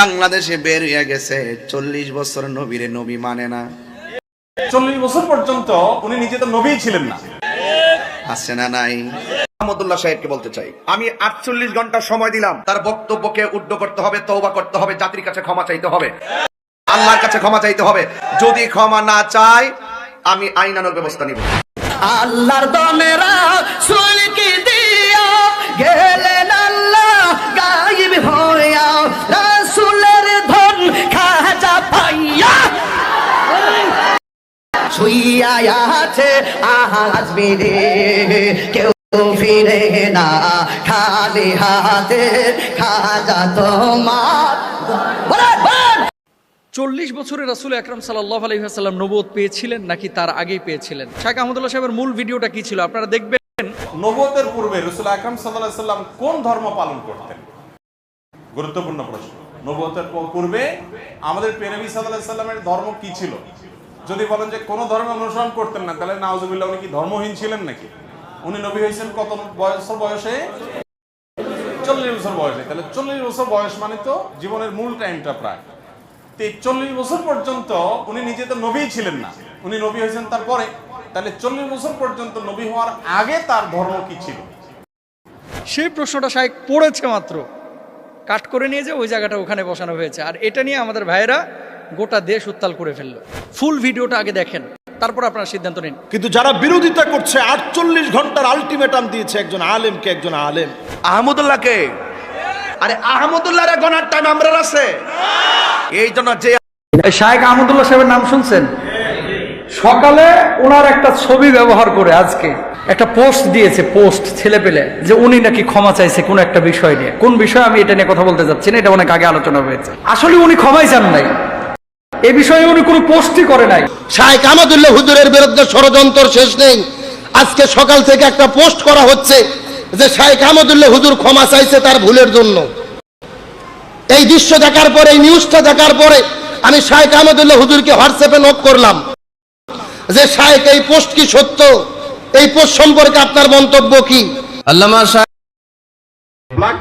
বাংলাদেশে বের হয়ে গেছে। চল্লিশ বছর নবীরে নবী মানে না। চল্লিশ বছর পর্যন্ত উনি নিজে তো নবী ছিলেন না। আছে না নাই? রহমতুল্লাহ সাহেবকে বলতে চাই। আমি আটচল্লিশ ঘণ্টা সময় দিলাম। তার বক্তব্যকে উড্ড করতে হবে তৌবা করতে হবে জাতির কাছে ক্ষমা চাইতে হবে। আল্লাহর কাছে ক্ষমা চাইতে হবে। যদি ক্ষমা না চায় আমি আইনানোর ব্যবস্থা নিব। আল্লাহর দমেরা সুলকি দিয়া গেলেন শুইয়া আছে আহাজ মেরে কেউ ফিরে না খালি হাতে খাজা তোমার। চল্লিশ বছরের রাসুল আকরাম সাল্লাহ আলহিহাসাল্লাম নবোধ পেয়েছিলেন নাকি তার আগেই পেয়েছিলেন? শাহ আহমদুল্লাহ সাহেবের মূল ভিডিওটা কি ছিল? আপনারা দেখবেন নবতের পূর্বে রসুল আকরাম সাল্লাহ সাল্লাম কোন ধর্ম পালন করতেন? গুরুত্বপূর্ণ প্রশ্ন। নবতের পূর্বে আমাদের পেনবী সাল্লাহ সাল্লামের ধর্ম কি ছিল? যদি বলেন যে কোনো ধর্ম অনুসরণ করতেন না, তাহলে নাওজুবিল্লাহ উনি কি ধর্মহীন ছিলেন নাকি? উনি নবী হয়েছেন কত বছর বয়সে? চল্লিশ বছর বয়সে। তাহলে চল্লিশ বছর বয়স মানে তো জীবনের মূল টাইমটা প্রায়। তো এই চল্লিশ বছর পর্যন্ত উনি নিজে তো নবী ছিলেন না। উনি নবী হয়েছেন তারপরে। তাহলে চল্লিশ বছর পর্যন্ত নবী হওয়ার আগে তার ধর্ম কি ছিল? সেই প্রশ্নটা সাহেব পড়েছে মাত্র। কাট করে নিয়ে যে ওই জায়গাটা ওখানে বসানো হয়েছে। আর এটা নিয়ে আমাদের ভাইয়েরা গোটা দেশ উত্তাল করে ফেলল। ফুল ভিডিওটা আগে দেখেন তারপর আপনারা সিদ্ধান্ত নিন। কিন্তু যারা বিরোধিতা করছে আটচল্লিশ ঘণ্টার আলটিমেটাম দিয়েছে একজন আলেমকে একজন আলেম। আহমদুল্লাহকে। আরে আহমদুল্লাহর গনার টাইম আমরা আছে। এই জন্য যে শাহেক আহমদুল্লাহ সাহেবের নাম শুনছেন? সকালে ওনার একটা ছবি ব্যবহার করে আজকে একটা পোস্ট দিয়েছে পোস্ট ছেলে পেলে যে উনি নাকি ক্ষমা চাইছে কোন একটা বিষয় নিয়ে। কোন বিষয় আমি এটা নিয়ে কথা বলতে যাচ্ছি না এটা অনেক আগে আলোচনা হয়েছে। আসলে উনি ক্ষমাই চান নাই। এ বিষয়ে উনি কোনো পোস্টই করে নাই। শাহেখ আহমদুল্লাহ হুজুরের বিরুদ্ধে ষড়যন্ত্র শেষ নেই। আজকে সকাল থেকে একটা পোস্ট করা হচ্ছে যে শাহেখ আহমদুল্লাহ হুজুর ক্ষমা চাইছে তার ভুলের জন্য। এই দৃশ্য দেখার পরে এই নিউজটা দেখার পরে আমি শাহেখ আহমদুল্লাহ হুজুরকে হোয়াটসঅ্যাপে নোট করলাম যে শাহেখ এই পোস্ট কি সত্য? এই পোস্ট সম্পর্কে আপনার মন্তব্য কি? আল্লামা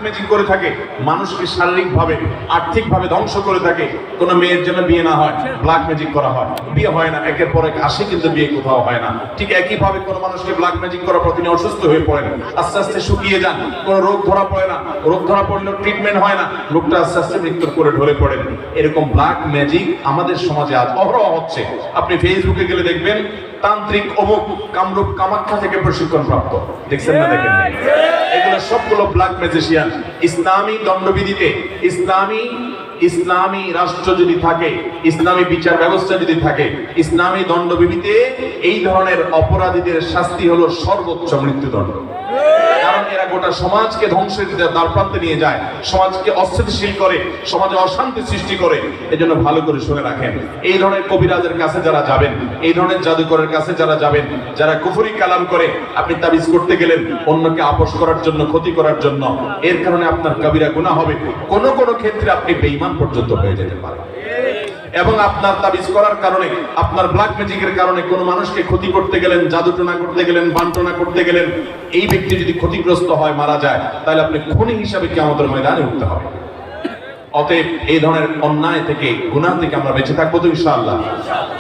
ব্ল্যাক করে থাকে মানুষকে শারীরিক ভাবে আর্থিক ভাবে ধ্বংস করে থাকে কোনো মেয়ের জন্য বিয়ে না হয় ব্ল্যাক ম্যাজিক করা হয়। বিয়ে হয় না একের পর এক আসে কিন্তু বিয়ে কোথাও হয় না। ঠিক একই ভাবে কোনো মানুষকে ব্ল্যাক ম্যাজিক করার পর তিনি অসুস্থ হয়ে পড়েন আস্তে আস্তে শুকিয়ে যান কোনো রোগ ধরা পড়ে না রোগ ধরা পড়লেও ট্রিটমেন্ট হয় না লোকটা আস্তে আস্তে মৃত্যুর করে ঢলে পড়েন এরকম ব্ল্যাক ম্যাজিক আমাদের সমাজে আজ অহরহ হচ্ছে। আপনি ফেসবুকে গেলে দেখবেন তান্ত্রিক অমুক কামরূপ কামাখ্যা থেকে প্রশিক্ষণ প্রাপ্ত দেখছেন না দেখেন? এগুলো সবগুলো ব্ল্যাক ম্যাজিশিয়ান ইসলামী দণ্ডবিধিতে, ইসলামী ইসলামী রাষ্ট্র যদি থাকে, ইসলামী বিচার ব্যবস্থা যদি থাকে, ইসলামী দণ্ডবিধিতে এই ধরনের অপরাধীদের শাস্তি হলো সর্বোচ্চ মৃত্যুদণ্ড। এরা গোটা সমাজকে ধ্বংসের দ্বার প্রান্তে নিয়ে যায়। সমাজকে অস্থিতিশীল করে, সমাজে অশান্তি সৃষ্টি করে। এজন্য ভালো করে শুনে রাখেন। এই ধরনের কবিরাজের কাছে যারা যাবেন, এই ধরনের জাদুকরের কাছে যারা যাবেন, যারা কুফরি কালাম করে আপনি তাবিজ করতে গেলেন, অন্যকে আপোষ করার জন্য, ক্ষতি করার জন্য, এর কারণে আপনার কবিরা গুনাহ হবে। কোন কোন ক্ষেত্রে আপনি বেঈমান পর্যন্ত হয়ে যেতে পারেন। এবং আপনার তাবিজ করার কারণে, আপনার ব্ল্যাক ম্যাজিকের কারণে কোনো মানুষকে ক্ষতি করতে গেলেন, জাদুটনা করতে গেলেন, বান্টনা করতে গেলেন, এই ব্যক্তি যদি ক্ষতিগ্রস্ত হয়, মারা যায়, তাহলে আপনি খুনি হিসাবে কি আমাদের ময়দানে উঠতে হবে। অতএব এই ধরনের অন্যায় থেকে, গুনাহ থেকে আমরা বেঁচে থাকব তো ইনশাআল্লাহ।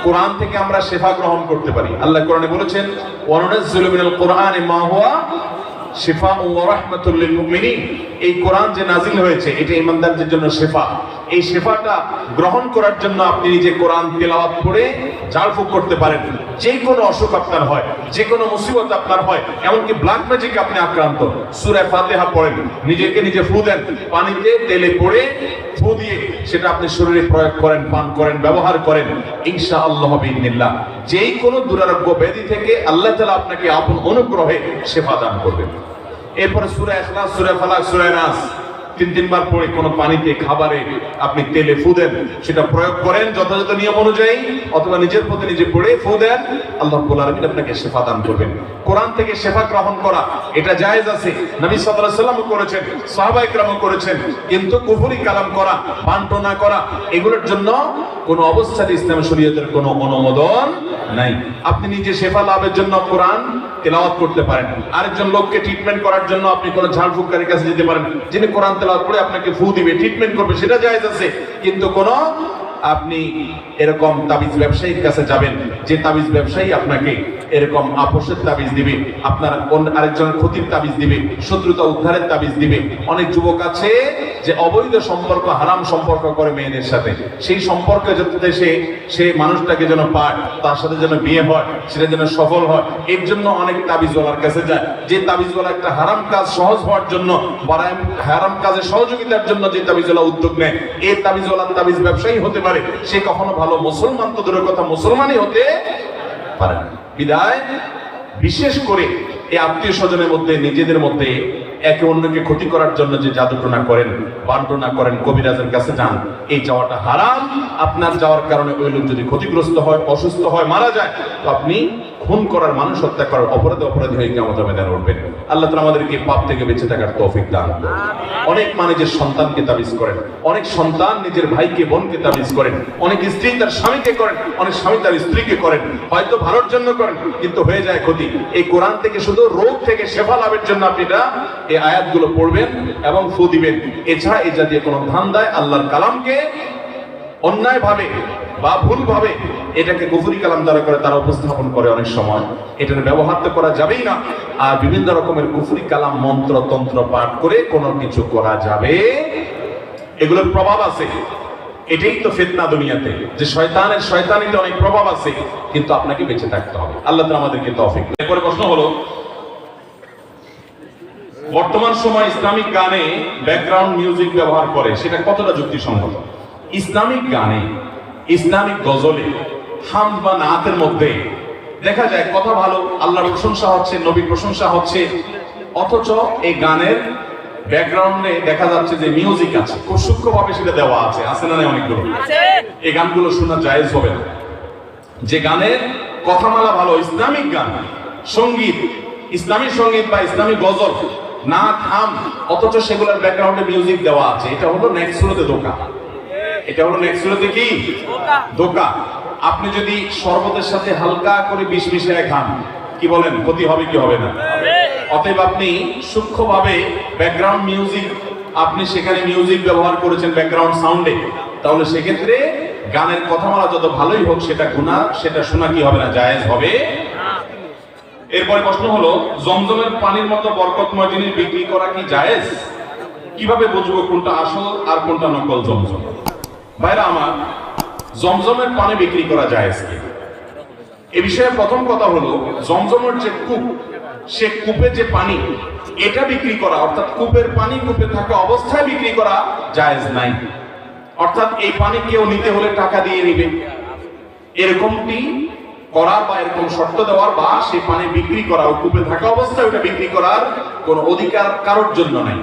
কোরআন থেকে আমরা শেফা গ্রহণ করতে পারি। আল্লাহ কোরআনে বলেছেন, ওয়ানুনাজ্জিলু মিনাল কোরআনি মা হুয়া শিফা ওয়া রাহমাতুল লিল মুমিনিন। এই কোরআন যে নাজিল হয়েছে, এটা ইমানদারদের জন্য শেফা। এই শেফাটা গ্রহণ করার জন্য আপনি নিজে কোরআন তেলাওয়াত করে ঝাড়ফুঁক করতে পারেন। যে কোনো অসুখ আপনার হয়, যে কোনো মুসিবত আপনার হয়, এমনকি ব্ল্যাক ম্যাজিক আপনি আক্রান্ত। সূরা ফাতিহা পড়েন, নিজেকে নিজে ফু দেন, পানিতে তেলে পড়ে ফু দিয়ে সেটা আপনি শরীরে প্রয়োগ করেন, পান করেন, ব্যবহার করেন। ইনশাআল্লাহ বিইذنিল্লাহ যেই কোনো দুরারোগ্য ব্যাধি থেকে আল্লাহ তালা আপনাকে আপন অনুগ্রহে শেফা দান করবেন। এরপরে সূরা ইখলাস, সুরে ফালাক, সূরা নাস। তিন তিনবার পরে কোনো পানিতে, খাবারে আপনি তেলে ফু দেন, সেটা প্রয়োগ করেন যথাযথ নিয়ম অনুযায়ী, অথবা নিজের প্রতি নিজে পড়ে ফু দেন, আল্লাহ আলামিন আপনাকে শেফা দান করবেন। কোরআন থেকে শেফা গ্রহণ করা, এটা জায়েজ আছে। নবী সাল্লাল্লাহু আলাইহি সাল্লাম করেছেন, সাহাবা ইকরামও করেছেন, কিন্তু কুফরি কালাম করা, বান্টনা করা, এগুলোর জন্য কোনো অবস্থাতে ইসলাম শরীয়তের কোনো অনুমোদন নাই। আপনি নিজে শেফা লাভের জন্য কোরআন তেলাওয়াত করতে পারেন। আরেকজন লোককে ট্রিটমেন্ট করার জন্য আপনি কোনো ঝাড়ফুঁককারীর কাছে যেতে পারেন, যিনি কোরআন তেলাওয়াত করে আপনাকে ফু দিবে ট্রিটমেন্ট করবে সেটা জায়গা আছে। কিন্তু কোন আপনি এরকম তাবিজ ব্যবসায়ীর কাছে যাবেন, যে তাবিজ ব্যবসায়ী আপনাকে এরকম আপোষের তাবিজ দিবে, আপনার আরেকজনের ক্ষতির তাবিজ দিবে, শত্রুতা উদ্ধারের তাবিজ দিবে। অনেক যুবক আছে যে অবৈধ সম্পর্ক, হারাম সম্পর্ক করে মেয়েদের সাথে। সেই সম্পর্কে যাতে সে সে মানুষটাকে যেন পায়, তার সাথে যেন বিয়ে হয়, সেটা যেন সফল হয়, এর জন্য অনেক তাবিজওয়ালার কাছে যায়। যে তাবিজওয়ালা একটা হারাম কাজ সহজ হওয়ার জন্য হারাম কাজে সহযোগিতার জন্য যে তাবিজওয়ালা উদ্যোগ নেয় এই তাবিজওয়ালার তাবিজ ব্যবসায়ী হতে পারে। সে কখনো ভালো মুসলমান তো দূরের কথা মুসলমানই হতে পারে না। বিদায়। বিশেষ করে এই আত্মীয় স্বজনের মধ্যে, নিজেদের মধ্যে একে অন্যকে ক্ষতি করার জন্য যে জাদুটনা করেন বান্টনা করেন কবিরাজের কাছে যান এই যাওয়াটা হারাম। আপনার যাওয়ার কারণে ওই লোক যদি ক্ষতিগ্রস্ত হয় অসুস্থ হয় মারা যায় তো আপনি খুন করার মানুষ হত্যা করার অপরাধে অপরাধী হয়ে কেমন ময়দানে উঠবেন। আল্লাহ তালা আমাদেরকে পাপ থেকে বেঁচে থাকার তৌফিক দান অনেক মা নিজের সন্তানকে তাবিজ করেন অনেক সন্তান নিজের ভাইকে বোনকে তাবিজ করেন অনেক স্ত্রী তার স্বামীকে করেন অনেক স্বামী তার স্ত্রীকে করেন হয়তো ভালোর জন্য করেন কিন্তু হয়ে যায় ক্ষতি। এই কোরআন থেকে শুধু রোগ থেকে সেবা লাভের জন্য আপনি এটা এই আয়াতগুলো পড়বেন এবং ফু দিবেন এছাড়া এই জাতীয় কোনো ধান্দায় আল্লাহর কালামকে অন্যায় ভাবে বা ভুল ভাবে এটাকে গুফুরি কালাম দ্বারা করে তারা উপস্থাপন করে অনেক সময়। এটার ব্যবহার তো করা যাবেই না। আর বিভিন্ন রকমের কুফুরি কালাম, মন্ত্র, তন্ত্র পাঠ করে কোনো কিছু করা যাবে। এগুলোর প্রভাব আছে। এটাই তো ফেতনা দুনিয়াতে, যে শয়তানের শয়তানিতে অনেক প্রভাব আছে, কিন্তু আপনাকে বেঁচে থাকতে হবে। আল্লাহ আমাদেরকে তৌফিক। এরপরে প্রশ্ন হলো বর্তমান সময় ইসলামিক গানে ব্যাকগ্রাউন্ড মিউজিক ব্যবহার করে সেটা কতটা যুক্তিসঙ্গত ইসলামিক গানে ইসলামিক গজলে হাম বা নাতের মধ্যে দেখা যায় কথা ভালো আল্লাহর প্রশংসা হচ্ছে নবীর প্রশংসা হচ্ছে অথচ এই গানের ব্যাকগ্রাউন্ডে দেখা যাচ্ছে যে মিউজিক আছে খুব সূক্ষ্মভাবে সেটা দেওয়া আছে আছে না অনেকগুলো? এই গানগুলো শোনা জায়েজ হবে না। যে গানের কথামালা ভালো ইসলামিক গান সংগীত ইসলামী সংগীত বা ইসলামী গজল না থাম অথচ সেগুলোর ব্যাকগ্রাউন্ডে মিউজিক দেওয়া আছে। এটা হলো নেক্সুলোতে দোকা এটা হলো নেক্সুলোতে কি? দোকা আপনি যদি শরবতের সাথে হালকা করে বিষ মিশিয়ে খান কি বলেন? ক্ষতি হবে কি হবে না? অতএব আপনি সূক্ষ্মভাবে ব্যাকগ্রাউন্ড মিউজিক আপনি সেখানে মিউজিক ব্যবহার করেছেন ব্যাকগ্রাউন্ড সাউন্ডে তাহলে সেক্ষেত্রে গানের কথামালা যত ভালোই হোক সেটা গুণা সেটা শোনা কি হবে না? জায়েজ হবে। এরপরে প্রশ্ন হলো, জমজমের পানির মতো বরকতময় জিনিস বিক্রি করা কি জায়েজ? কীভাবে বুঝব কোনটা আসল আর কোনটা নকল জমজম? ভাইরা আমার, জমজমের পানি বিক্রি করা জায়েজ কি? এ বিষয়ে প্রথম কথা হলো, জমজমের যে কূপ, সে কূপে যে পানি, এটা বিক্রি করা, অর্থাৎ কূপের পানি কূপে থাকা অবস্থায় বিক্রি করা জায়েজ নাই। অর্থাৎ এই পানি কেউ নিতে হলে টাকা দিয়ে নিবে। এরকমটি করার বা এরকম শর্ত দেওয়ার বা সেই পানি বিক্রি করা, কূপে থাকা অবস্থায় ওটা বিক্রি করার কোনো অধিকার কারোর জন্য নাই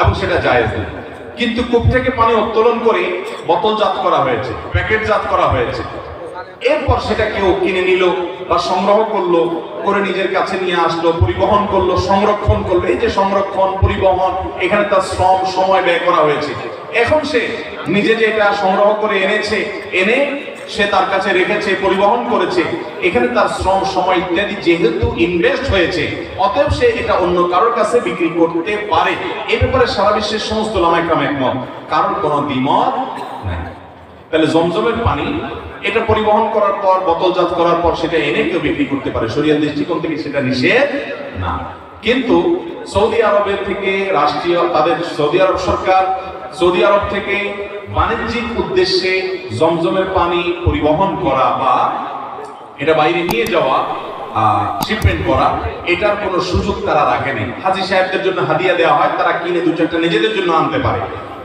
এবং সেটা জায়েজ নেই। কিন্তু কূপ থেকে পানি উত্তোলন করে বোতলজাত করা হয়েছে, প্যাকেটজাত করা হয়েছে। এরপর সেটা কেউ কিনে নিল বা সংগ্রহ করল, করে নিজের কাছে নিয়ে আসলো, পরিবহন করল, সংরক্ষণ করল। এই যে সংরক্ষণ, পরিবহন, এখানে তার শ্রম, সময় ব্যয় করা হয়েছে। এখন সে নিজে যে এটা সংগ্রহ করে এনেছে, এনে সে তার কাছে রেখেছে, পরিবহন করেছে। এখানে তার শ্রম, সময় ইত্যাদি যেহেতু ইনভেস্ট হয়েছে, অতএব সে এটা অন্য কারোর কাছে বিক্রি করতে পারে। এ ব্যাপারে সারা বিশ্বের সমস্ত লামাইকাম একমত কারোর কোনো দ্বিমত তাহলে জমজমের পানি, এটা পরিবহন করার পর, বোতলজাত করার পর সেটা এনে কেউ বিক্রি করতে পারে। শরিয়ার দৃষ্টিকোণ থেকে সেটা নিষেধ না। কিন্তু সৌদি আরবের থেকে রাষ্ট্রীয়, তাদের সৌদি আরব সরকার, সৌদি আরব থেকে বাণিজ্যিক উদ্দেশ্যে জমজমের পানি পরিবহন করা বা এটা বাইরে নিয়ে যাওয়া শিপমেন্ট করা, এটার কোনো সুযোগ তারা রাখেনি হাজি সাহেবদের জন্য হাদিয়া দেওয়া হয়, তারা কিনে দু চারটা নিজেদের জন্য আনতে পারে।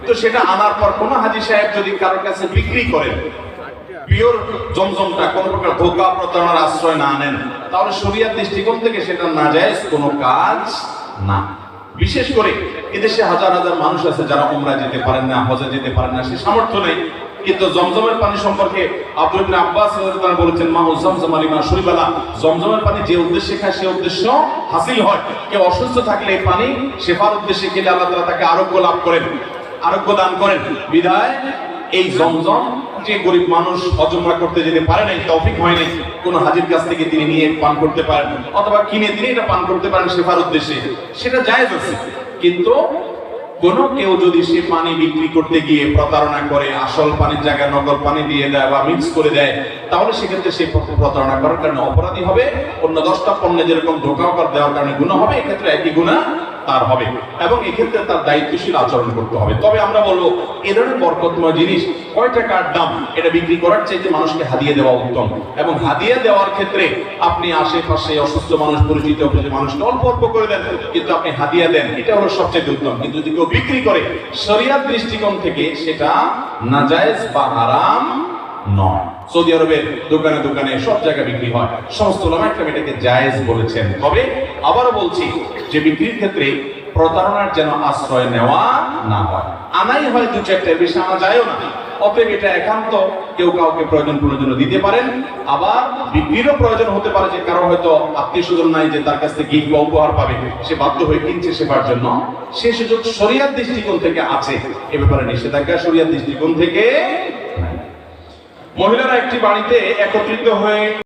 তো সেটা আনার পর কোনো হাজি সাহেব যদি কারোর কাছে বিক্রি করেন পিওর জমজমটা, কোন প্রকার ধোকা, প্রতারণার আশ্রয় না নেন, তাহলে শরিয়ার দৃষ্টিকোণ থেকে সেটা না যায় কোনো কাজ না। বিশেষ করে এদেশে হাজার হাজার মানুষ আছে যারা উমরা যেতে পারেন না হজে যেতে পারেন না, সে সামর্থ্য নেই। কিন্তু জমজমের পানি সম্পর্কে আব্দুল ইবনে আব্বাস রাদিয়াল্লাহু বলেছেন মা জমজম আলিমা শরীবালা। জমজমের পানি যে উদ্দেশ্যে খায়, সে উদ্দেশ্য হাসিল হয়। কেউ অসুস্থ থাকলে এই পানি শেফার উদ্দেশ্যে খেলে আল্লাহ তাকে আরোগ্য লাভ করেন, আরোগ্য দান করেন। বিধায় এই জমজম যে গরিব মানুষ হজমরা করতে যেতে পারে নাই, তৌফিক হয় নাই, কোন হাজির কাছ থেকে তিনি নিয়ে পান করতে পারেন। অথবা কিনে তিনি এটা পান করতে পারেন শেফার উদ্দেশ্যে। সেটা জায়েজ আছে। কিন্তু কোন কেউ যদি সে পানি বিক্রি করতে গিয়ে প্রতারণা করে, আসল পানির জায়গায় নকল পানি দিয়ে দেয় বা মিক্স করে দেয়, তাহলে সেক্ষেত্রে সে প্র- প্রতারণা করার কারণে অপরাধী হবে। অন্য দশটা পণ্যে যেরকম ধোকা দেওয়ার কারণে গুণ হবে, এক্ষেত্রে একই গুণা তার হবে। এবং এক্ষেত্রে তার দায়িত্বশীল আচরণ করতে হবে। তবে আমরা বলব, এ ধরনের বরকতময় জিনিস কয় টাকার দাম, এটা বিক্রি করার চাইতে মানুষকে হাদিয়ে দেওয়া উত্তম। এবং হাদিয়ে দেওয়ার ক্ষেত্রে আপনি আশেপাশে অসুস্থ মানুষ, পরিচিত মানুষকে অল্প অল্প করে দেন, কিন্তু আপনি হাদিয়া দেন, এটা হলো সবচেয়ে উত্তম। কিন্তু যদি কেউ বিক্রি করে শরিয়ার দৃষ্টিকোণ থেকে সেটা নাজায়েজ বা হারাম নয়। সৌদি আরবের দোকানে দোকানে সব জায়গায় বিক্রি হয়। সমস্ত ওলামা একরাম এটাকে জায়েজ বলেছেন। তবে আবারও বলছি যে বিক্রির ক্ষেত্রে প্রতারণার যেন আশ্রয় নেওয়া না হয়। আনাই হয় দু চারটে বেশি, আনা যায়ও না। অতএব এটা একান্ত, কেউ কাউকে প্রয়োজন প্রয়োজন দিতে পারেন। আবার বিক্রিরও প্রয়োজন হতে পারে যে কারও হয়তো আত্মীয় স্বজন নাই যে তার কাছ থেকে গিফট বা উপহার পাবে, সে বাধ্য হয়ে কিনছে সেবার জন্য। সে সুযোগ শরিয়ার দৃষ্টিকোণ থেকে আছে, এ ব্যাপারে নিষেধাজ্ঞা শরিয়ার দৃষ্টিকোণ থেকে মহিলারা একটি বাড়িতে একত্রিত হয়ে